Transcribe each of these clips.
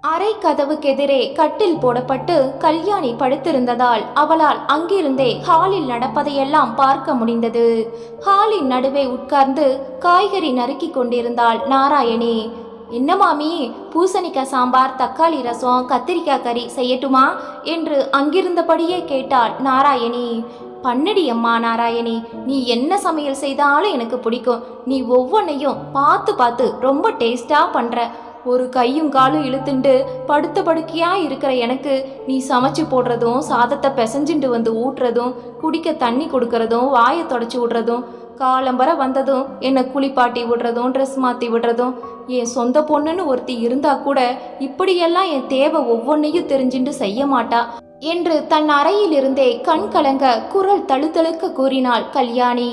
அறை கதவுக்கெதிரே கட்டில் போடப்பட்டு கல்யாணி படுத்திருந்ததால் அவளால் அங்கிருந்தே ஹாலில் நடப்பதையெல்லாம் பார்க்க முடிந்தது. ஹாலின் நடுவே உட்கார்ந்து காய்கறி நறுக்கிக் கொண்டிருந்தாள் நாராயணி. என்ன மாமி பூசணிக்காய் சாம்பார் தக்காளி ரசம் கத்திரிக்காய் கறி செய்யட்டுமா? என்று அங்கிருந்தபடியே கேட்டாள் நாராயணி. பண்ணுடி அம்மா நாராயணி நீ என்ன சமையல் செய்தாலும் எனக்கு பிடிக்கும். நீ ஒவ்வொன்றையும் பார்த்து பார்த்து ரொம்ப டேஸ்டாக பண்ணுற ஒரு கையும் காலும் இழுத்துண்டு படுத்த படுக்கையா இருக்கிற எனக்கு நீ சமைச்சு போடுறதும் சாதத்தை பிசைஞ்சுண்டு வந்து ஊட்டுறதும் குடிக்க தண்ணி கொடுக்கறதும் வாயை தொடச்சி விடுறதும் காலம்பரம் வந்ததும் என்னை குளிப்பாட்டி விடுறதும் ட்ரெஸ் மாற்றி விடுறதும் என் சொந்த பொண்ணுன்னு ஒருத்தி இருந்தா கூட இப்படியெல்லாம் என் தேவை ஒவ்வொன்றையும் தெரிஞ்சுண்டு செய்ய மாட்டா. என்று தன் அறையிலிருந்தே கண் கலங்க குரல் தழுத்தழுக்க கூறினாள் கல்யாணி.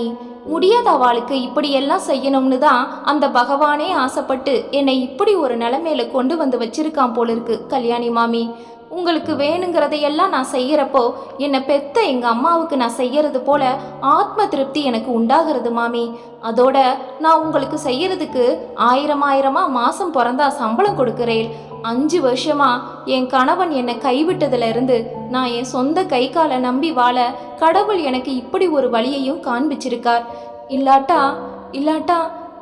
முடியாத அவளுக்கு இப்படியெல்லாம் செய்யணும்னு தான் அந்த பகவானே ஆசைப்பட்டு என்னை இப்படி ஒரு நிலைமையில கொண்டு வந்து வச்சிருக்கான் போல இருக்கு கல்யாணி மாமி. உங்களுக்கு வேணுங்கிறதையெல்லாம் நான் செய்யறப்போ என்னை பெத்த எங்க அம்மாவுக்கு நான் செய்யறது போல ஆத்ம திருப்தி எனக்கு உண்டாகிறது மாமி. அதோட நான் உங்களுக்கு செய்யறதுக்கு ஆயிரம் ஆயிரமா மாசம் பிறந்தா சம்பளம் கொடுக்கிறேன். அஞ்சு வருஷமா என் கணவன் என்னை கைவிட்டதுல இருந்து நான் என் சொந்த கை காலை நம்பி வாழ கடவுள் எனக்கு இப்படி ஒரு வழியையும் காண்பிச்சிருக்கார். இல்லாட்டா இல்லாட்டா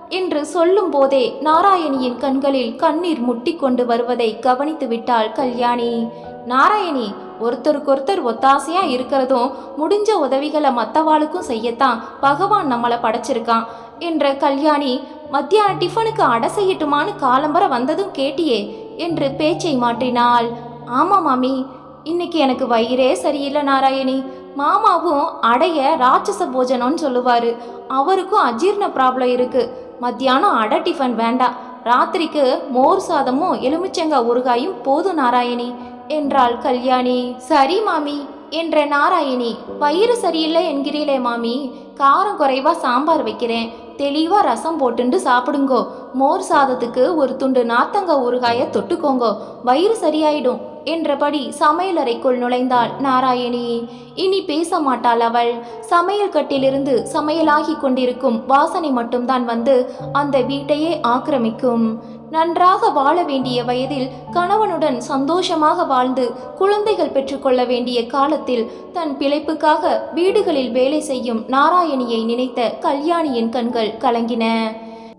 என்று சொல்லும் போதே நாராயணியின் கண்களில் கண்ணீர் முட்டிக்கொண்டு வருவதை கவனித்து விட்டாள் கல்யாணி. நாராயணி ஒருத்தருக்கொருத்தர் ஒத்தாசையா இருக்கிறதும் முடிஞ்ச உதவிகளை மற்றவாளுக்கும் செய்யத்தான் பகவான் நம்மளை படைச்சிருக்கான் என்ற கல்யாணி மத்தியான டிஃபனுக்கு அடை செய்யட்டுமான்னு காலம்பர வந்ததும் கேட்டியே என்று பேச்சை மாற்றினாள். ஆமாம் மாமி இன்னைக்கு எனக்கு வயிறே சரியில்லை நாராயணி. மாமாவும் அடைய ராட்சச போஜனம்னு சொல்லுவாரு. அவருக்கும் அஜீர்ண ப்ராப்ளம் இருக்கு. மத்தியானம் அடை டிஃபன் வேண்டாம் ராத்திரிக்கு மோர் சாதமும் எலுமிச்சங்காய் ஊறுகாயும் போதும் நாராயணி என்றாள் கல்யாணி. சரி மாமி என்ற நாராயணி. வயிறு சரியில்லை என்கிறீளே மாமி காரம் குறைவா சாம்பார் வைக்கிறேன். தெளிவா ரசம் போட்டுண்டு சாப்பிடுங்கோ. மோர் சாதத்துக்கு ஒரு துண்டு நாத்தங்க ஊறுகாய தொட்டுக்கோங்கோ. வயிறு சரியாயிடும். என்றபடி சமையலறைக்குள் நுழைந்தாள் நாராயணி. இனி பேச மாட்டாள் அவள். சமையல் கட்டிலிருந்து சமையலாகி கொண்டிருக்கும் வாசனை மட்டும்தான் வந்து அந்த வீட்டையே ஆக்கிரமிக்கும். நன்றாக வாழ வேண்டிய வயதில் கணவனுடன் சந்தோஷமாக வாழ்ந்து குழந்தைகள் பெற்றுக்கொள்ள வேண்டிய காலத்தில் தன் பிழைப்புக்காக வீடுகளில் வேலை செய்யும் நாராயணியை நினைத்த கல்யாணியின் கண்கள் கலங்கின.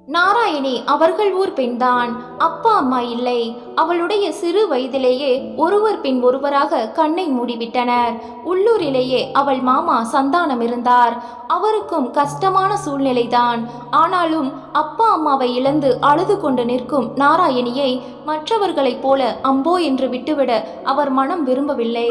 நாராயணி அவர்கள் ஊர் பெண்தான். அப்பா அம்மா இல்லை. அவளுடைய சிறு வயதிலேயே ஒருவர் பின் ஒருவராக கண்ணை மூடிவிட்டனர். உள்ளூரிலேயே அவள் மாமா சந்தானம் இருந்தார். அவருக்கும் கஷ்டமான சூழ்நிலைதான். ஆனாலும் அப்பா அம்மாவை இழந்து அழுது கொண்டு நிற்கும் நாராயணியை மற்றவர்களைப் போல அம்போ என்று விட்டுவிட அவர் மனம் விரும்பவில்லை.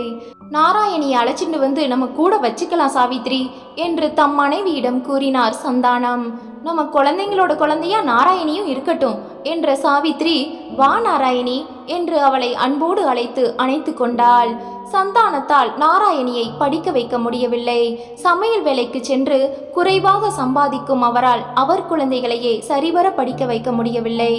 நாராயணியை அழைச்சிட்டு வந்து நம்ம கூட வச்சுக்கலாம் சாவித்ரி என்று தம் மனைவியிடம் கூறினார் சந்தானம். நம்ம குழந்தைங்களோட குழந்தையா நாராயணியும் இருக்கட்டும் என்ற சாவித்ரி வா நாராயணி என்று அவளை அன்போடு அழைத்து அணைத்து கொண்டாள். சந்தானத்தால் நாராயணியை படிக்க வைக்க முடியவில்லை. சமையல் வேலைக்கு சென்று குறைவாக சம்பாதிக்கும் அவரால் அவர் குழந்தைகளையே சரிவர படிக்க வைக்க முடியவில்லை.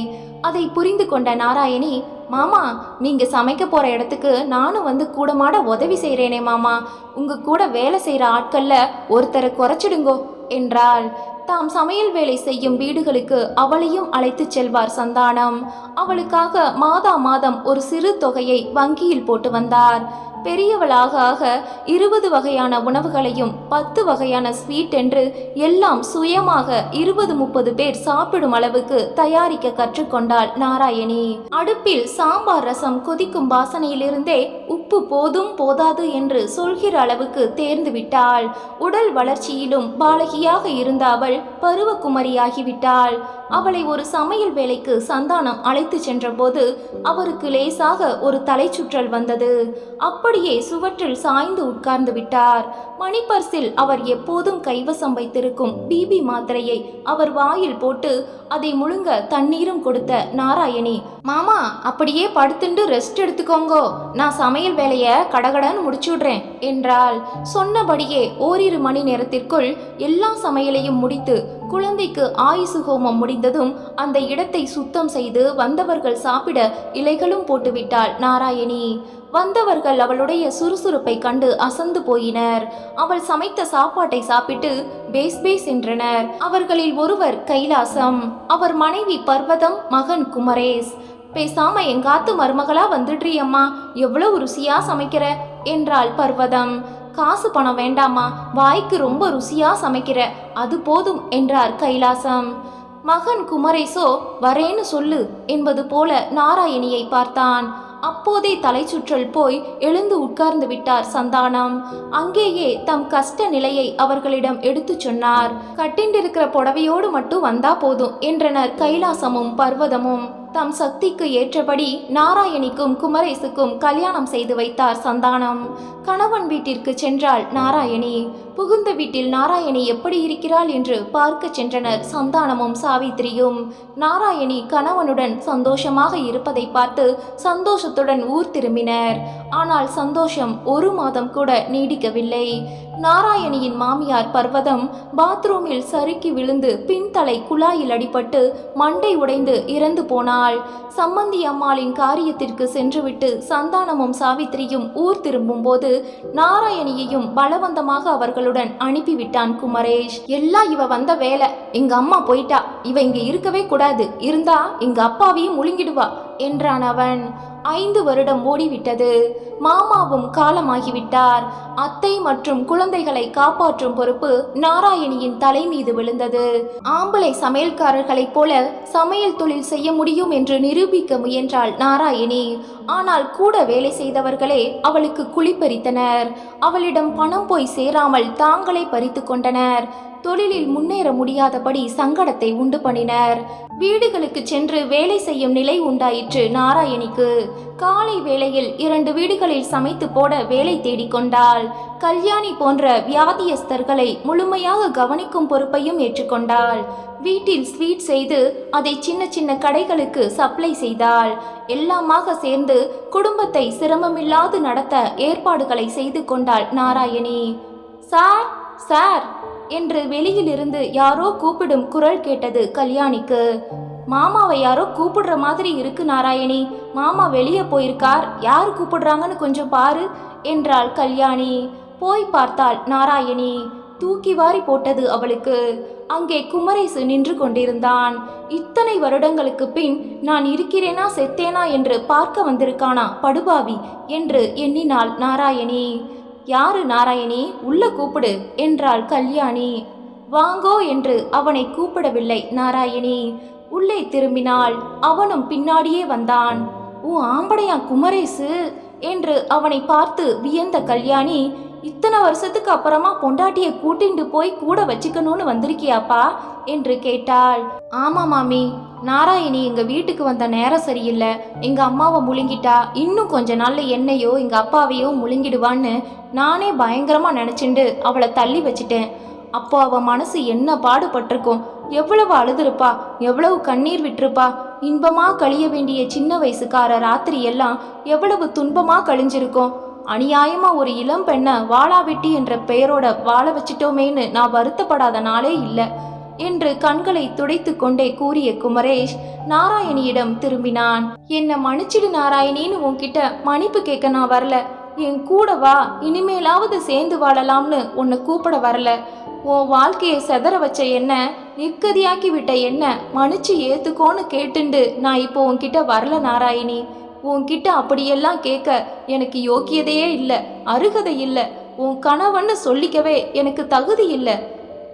அதை புரிந்து கொண்ட நாராயணி மாமா நீங்க சமைக்க போற இடத்துக்கு நானும் வந்து கூடமாட உதவி செய்கிறேனே மாமா. உங்க கூட வேலை செய்கிற ஆட்கள்ல ஒருத்தரை குறைச்சிடுங்கோ என்றாள். தாம் சமையல் வேலை செய்யும் வீடுகளுக்கு அவளையும் அழைத்துச் செல்வார் சந்தானம். அவளுக்காக மாதா மாதம் ஒரு சிறு தொகையை வங்கியில் போட்டு வந்தார். பெரியவளாக ஆக இருபது வகையான உணவுகளையும் பத்து வகையான ஸ்வீட் என்று எல்லாம் சுயமாக இருபது முப்பது பேர் சாப்பிடும் அளவுக்கு தயாரிக்க கற்றுக்கொண்டாள் நாராயணி. அடுப்பில் சாம்பார் ரசம் கொதிக்கும் வாசனையிலிருந்தே உப்பு போதும் போதாது என்று சொல்கிற அளவுக்கு தேர்ந்து விட்டாள். உடல் வளர்ச்சியிலும் பாலகியாக இருந்த அவள் பருவகுமரியாகிவிட்டாள் அவளை ஒரு சமையல் வேலைக்கு சந்தானம் அழைத்து சென்றபோது அவருக்கு லேசாக ஒரு தலைச்சுற்றல் வந்தது. அப்படியே சுவற்றில் சாய்ந்து உட்கார்ந்து விட்டார். மணிப்பர்சில் அவர் எப்போதும் கைவசம் வைத்திருக்கும் பிபி மாத்திரையை அவர் வாயில் போட்டு அதை முழுங்க தண்ணீரும் கொடுத்த நாராயணி மாமா அப்படியே படுத்துண்டு ரெஸ்ட் எடுத்துக்கோங்கோ. நான் சமையல் வேலையை கடகடன்னு முடிச்சுடுறேன் என்றாள். சொன்னபடியே ஓரிரு மணி நேரத்திற்குள் எல்லா சமையலையும் முடித்து குழந்தைக்கு ஆயுசு ஹோமம் முடிந்ததும் அந்த இடத்தை சுத்தம் செய்து வந்தவர்கள் சாப்பிட இலைகளும் போட்டுவிட்டாள் நாராயணி. வந்தவர்கள் அவளுடைய சுறுசுறுப்பை கண்டு அசந்து போயினர். அவள் சமைத்த சாப்பாட்டை சாப்பிட்டு பேஸ் பேஸ் என்றனர். அவர்களில் ஒருவர் கைலாசம் அவர் மனைவி பர்வதம் மகன் குமரேஷ் பேசாம எங்காத்து மருமகளா வந்துடுறியம்மா எவ்வளவு ருசியா சமைக்கிற? என்றாள் பர்வதம். காசு பணம் வேண்டாமா? வாய்க்கு ரொம்ப ருசியா சமைக்கிற. அது போதும் என்றார் கைலாசம். மகன் குமரேசோ வரேன்னு சொல்லு என்பது போல நாராயணியை பார்த்தான். அப்போதே தலைச்சுற்றல் போய் எழுந்து உட்கார்ந்து விட்டார் சந்தானம். அங்கேயே தம் கஷ்ட நிலையை அவர்களிடம் எடுத்துச் சொன்னார். கட்டிண்டிருக்கிற புடவையோடு மட்டும் வந்தா போதும் என்றனர் கைலாசமும் பர்வதமும். தம் சக்திக்கு ஏற்றபடி நாராயணிக்கும் குமரேசுக்கும் கல்யாணம் செய்து வைத்தார் சந்தானம். கணவன் வீட்டிற்கு சென்றாள் நாராயணி. புகுந்த வீட்டில் நாராயணி எப்படி இருக்கிறாள் என்று பார்க்க சென்றனர் சந்தானமும் சாவித்திரியும். நாராயணி கணவனுடன் சந்தோஷமாக இருப்பதை பார்த்து சந்தோஷத்துடன் ஊர் திரும்பினர். ஆனால் சந்தோஷம் ஒரு மாதம் கூட நீடிக்கவில்லை. நாராயணியின் மாமியார் பர்வதம் பாத்ரூமில் சறுக்கி விழுந்து பின்தலை குழாயில் அடிபட்டு மண்டை உடைந்து இறந்து நாள் சம்மந்தி அம்மாளின் காரியத்திற்கு சென்றுவிட்டு சந்தானமும் சாவித்திரியும் ஊர் திரும்பும்போது நாராயணியையும் பலவந்தமாக அவர்களுடன் அனுப்பிவிட்டான் குமரேஷ். எல்லாம் இவ வந்த வேலை. எங்க அம்மா போயிட்டா. இவ இங்க இருக்கவே கூடாது. இருந்தா எங்க அப்பாவையும் முழுங்கிடுவா என்றான் அவன். ஐந்து வருடம் ஓடிவிட்டது. மாமாவும் காலமாகிவிட்டார். அத்தை மற்றும் குழந்தைகளை காப்பாற்றும் பொறுப்பு நாராயணியின் தலை மீது விழுந்தது. ஆம்பளை சமையல்காரர்களைப் போல சமையல் தொழில் செய்ய முடியும் என்று நிரூபிக்க முயன்றாள் நாராயணி. ஆனால் கூட வேலை செய்தவர்களே அவளுக்கு குளிப்பறித்தனர் அவளிடம் பணம் போய் சேராமல் தாங்களே பறித்து கொண்டனர். தொழிலில் முன்னேற முடியாதபடி சங்கடத்தை உண்டு பண்ணினர். வீடுகளுக்கு சென்று வேலை செய்யும் நிலை உண்டாயிற்று நாராயணிக்கு. காலை வேளையில் இரண்டு வீடுகளில் சமைத்து போட வேலை தேடிக்கொண்டாள் கல்யாணி போன்ற வியாதியஸ்தர்களை முழுமையாக கவனிக்கும் பொறுப்பையும் ஏற்றுக்கொண்டாள் வீட்டில் ஸ்வீட் செய்து அதை சின்ன சின்ன கடைகளுக்கு சப்ளை செய்தாள். எல்லாமாக சேர்ந்து குடும்பத்தை சிரமமில்லாது நடத்த ஏற்பாடுகளை செய்து கொண்டாள் நாராயணி. சார் சார் என்று வெளியிலிருந்து யாரோ கூப்பிடும் குரல் கேட்டது கல்யாணிக்கு. மாமாவை யாரோ கூப்பிடுற மாதிரி இருக்கு நாராயணி. மாமா வெளியே போயிருக்கார். யார் கூப்பிடுறாங்கன்னு கொஞ்சம் பாரு என்றாள் கல்யாணி. போய் பார்த்தாள் நாராயணி. தூக்கி வாரி போட்டது அவளுக்கு. அங்கே குமரேசு நின்று கொண்டிருந்தான். இத்தனை வருடங்களுக்கு பின் நான் இருக்கிறேனா செத்தேனா என்று பார்க்க வந்திருக்கானா படுபாவி? என்று எண்ணினாள் நாராயணி. யாரு நாராயணி? உள்ள கூப்பிடு என்றாள் கல்யாணி. வாங்கோ என்று அவனை கூப்பிடவில்லை நாராயணி. உள்ளே திரும்பினாள். அவனும் பின்னாடியே வந்தான். உன் ஆம்படையா குமரேசு? என்று அவனை பார்த்து வியந்த கல்யாணி. இத்தனை வருஷத்துக்கு அப்புறமா பொண்டாட்டியை கூட்டிண்டு போய் கூட வச்சுக்கணும்னு வந்திருக்கியாப்பா? என்று கேட்டாள். ஆமா மாமி. நாராயணி எங்க வீட்டுக்கு வந்த நேரம் சரியில்லை. எங்க அம்மாவை முழுங்கிட்டா இன்னும் கொஞ்ச நாள்ல என்னையோ எங்க அப்பாவையோ முழுங்கிடுவான்னு நானே பயங்கரமா நினைச்சுண்டு அவளை தள்ளி வச்சிட்டேன். அப்போ அவ மனசு என்ன பாடுபட்டிருக்கும்? எவ்வளவு அழுதுருப்பா? எவ்வளவு கண்ணீர் விட்டுருப்பா? இன்பமா கழிய வேண்டிய சின்ன வயசுக்கார ராத்திரி எல்லாம் எவ்வளவு துன்பமா கழிஞ்சிருக்கும்? அநியாயமா ஒரு இளம் பெண்ணை வாளாவெட்டி என்ற பெயரோட வாழ வச்சிட்டோமேன்னு நான் வருத்தப்படாத நாளே இல்லை. என்று கண்களை துடைத்து கொண்டே கூறிய குமரேஷ் நாராயணியிடம் திரும்பினான். என்ன மன்னிச்சிடு நாராயணின்னு உன்கிட்ட மன்னிப்பு கேட்க நான் வரல. என் கூட வா இனிமேலாவது சேர்ந்து வாழலாம்னு உன்னை கூப்பிட வரல. உன் வாழ்க்கையை செதற வச்ச என்ன நிற்கதியாக்கி விட்ட என்ன மன்னிச்சு ஏத்துக்கோன்னு கேட்டுண்டு நான் இப்போ உன்கிட்ட வரல நாராயணி. உன்கிட்ட அப்படியெல்லாம் கேட்க எனக்கு யோக்கியதையே இல்லை அருகதை இல்லை. உன் கணவன்னு சொல்லிக்கவே எனக்கு தகுதி இல்லை.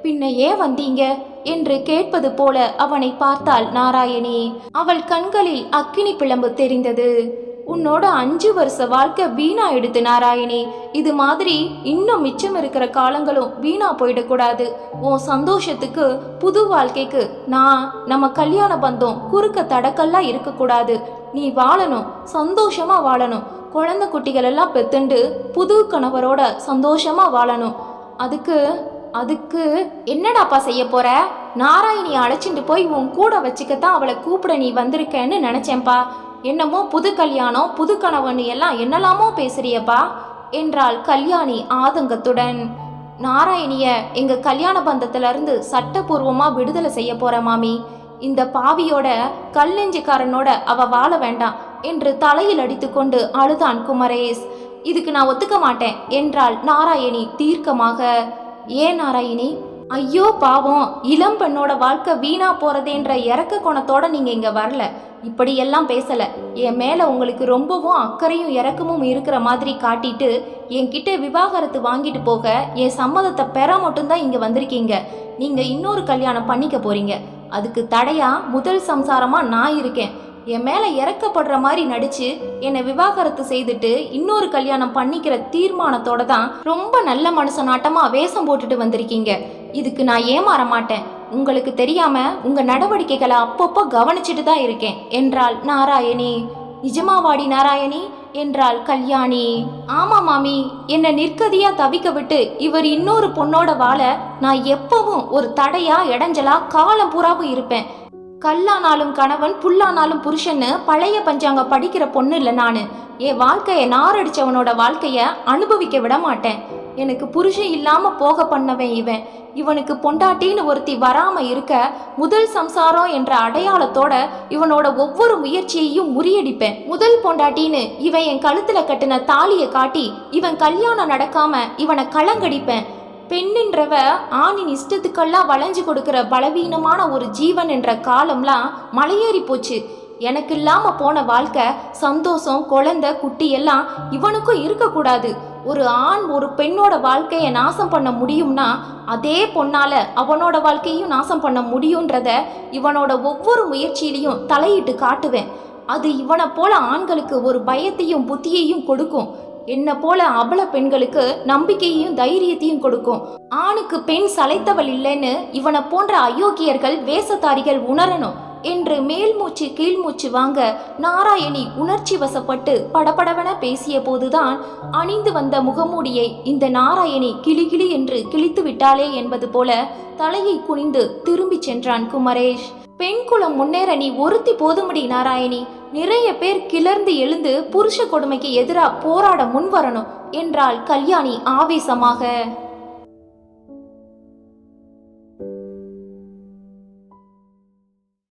பின்ன ஏன் வந்தீங்க? என்று கேட்பது போல அவனை பார்த்தாள் நாராயணி. அவள் கண்களில் அக்கினி பிளம்பு தெரிந்தது. உன்னோட அஞ்சு வருஷ வாழ்க்கை வீணா எடுத்து நாராயணி. இது மாதிரி இன்னும் மிச்சம் இருக்கிற காலங்களும் வீணா போயிடக்கூடாது. உன் சந்தோஷத்துக்கு புது வாழ்க்கைக்கு நான் நம்ம கல்யாண பந்தம் குறுக்க தடக்கல்லாம் இருக்கக்கூடாது. நீ வாழணும் சந்தோஷமா வாழணும். குழந்தை குட்டிகள் எல்லாம் பெத்துண்டு புது கணவரோட சந்தோஷமா வாழணும். அதுக்கு அதுக்கு என்னடாப்பா செய்ய போற? நாராயணி அழைச்சிட்டு போய் உன் கூட வச்சுக்கத்தான் அவளை கூப்பிட நீ வந்திருக்கேன்னு நினைச்சேன்பா என்னமோ புது கல்யாணம் புது கணவன் எல்லாம் என்னலாமோ பேசுறியப்பா என்றாள் கல்யாணி ஆதங்கத்துடன். நாராயணிய எங்க கல்யாண பந்தத்துல இருந்து சட்டபூர்வமா விடுதலை செய்ய போற மாமி. இந்த பாவியோட கல்லெஞ்சிக்காரனோட அவ வாழ வேண்டாம் என்று தலையில் அடித்துக்கொண்டு அழுதான் குமரேஷ் இதுக்கு நான் ஒத்துக்க மாட்டேன் என்றாள் நாராயணி தீர்க்கமாக. ஏன் நாராயணி ஐயோ பாவம் இளம் பெண்ணோட வாழ்க்கை வீணா போறதேன்ற இறக்க கோணத்தோட நீங்க இங்க வரல. இப்படியெல்லாம் பேசல. என் மேல உங்களுக்கு ரொம்பவும் அக்கறையும் இறக்கமும் இருக்கிற மாதிரி காட்டிட்டு என்கிட்ட விவாகரத்து வாங்கிட்டு போக என் சம்மதத்தை பெற மட்டும்தான் இங்க வந்திருக்கீங்க. நீங்க இன்னொரு கல்யாணம் பண்ணிக்க போறீங்க. அதுக்கு தடையா முதல் சம்சாரமா நான் இருக்கேன். என் மேலே இறக்கப்படுற மாதிரி நடிச்சு என்னை விவாகரத்து செய்துட்டு இன்னொரு கல்யாணம் பண்ணிக்கிற தீர்மானத்தோட தான் ரொம்ப நல்ல மனுஷனாட்டமாக வேஷம் போட்டுட்டு வந்திருக்கீங்க. இதுக்கு நான் ஏமாற மாட்டேன். உங்களுக்கு தெரியாம உங்க நடவடிக்கைகளை அப்பப்போ கவனிச்சுட்டு தான் இருக்கேன். என்றாள் நாராயணி. நிஜமாவாடி நாராயணி. என்றாள் கல்யாணி. ஆமா மாமி. என்னை நிற்கதியா தவிக்க விட்டு இவர் இன்னொரு பொண்ணோட வாழ நான் எப்பவும் ஒரு தடையா இடைஞ்சலா காலம் பூராவும் இருப்பேன். கல்லானாலும் கணவன் புல்லானாலும் புருஷன்னு பழைய பஞ்சாங்க படிக்கிற பொண்ணு இல்லை நான். என் வாழ்க்கையை நாரடிச்சவனோட வாழ்க்கைய அனுபவிக்க விட மாட்டேன். எனக்கு புருஷன் இல்லாம போக பண்ணவன் இவன். இவனுக்கு பொண்டாட்டின்னு ஒருத்தி வராம இருக்க முதல் சம்சாரம் என்ற அடையாளத்தோட இவனோட ஒவ்வொரு முயற்சியையும் முறியடிப்பேன். முதல் பொண்டாட்டின்னு இவன் என் கழுத்துல கட்டின தாலியை காட்டி இவன் கல்யாணம் நடக்காம இவனை களங்கடிப்பேன் பெண்ணின்றவ ஆணின் இஷ்டத்துக்கெல்லாம் வளைஞ்சு கொடுக்கிற பலவீனமான ஒரு ஜீவன் என்ற காலம்லாம் மலையேறி போச்சு. எனக்கு இல்லாமல் போன வாழ்க்கை சந்தோஷம் குழந்தை குட்டி எல்லாம் இவனுக்கும் இருக்கக்கூடாது. ஒரு ஆண் ஒரு பெண்ணோட வாழ்க்கையை நாசம் பண்ண முடியும்னா அதே பொண்ணால் அவனோட வாழ்க்கையும் நாசம் பண்ண முடியுன்றத இவனோட ஒவ்வொரு முயற்சியிலையும் தலையிட்டு காட்டுவேன். அது இவனை போல ஆண்களுக்கு ஒரு பயத்தையும் புத்தியையும் கொடுக்கும். என்ன போல அபல பெண்களுக்கு நம்பிக்கையையும் தைரியத்தையும் கொடுக்கும். ஆணுக்கு பெண் சளைத்தவள் இல்லைன்னு இவனை போன்ற அயோக்கியர்கள் வேசதாரிகள் உணரணும். என்று மேல்மூச்சு கீழ்மூச்சு வாங்க நாராயணி உணர்ச்சி வசப்பட்டு படபடவென பேசிய போதுதான் அணிந்து வந்த முகமூடியை இந்த நாராயணி கிளிகிளி என்று கிழித்து விட்டாளே என்பது போல தலையை குனிந்து திரும்பிச் சென்றான் குமரேஷ். பெண் குலம் முன்னேற நீ ஒருத்தி போதுமடி நாராயணி. நிறைய பேர் கிளர்ந்து எழுந்து புருஷ கொடுமைக்கு எதிராக போராட முன்வரணும் என்றாள் கல்யாணி ஆவேசமாக.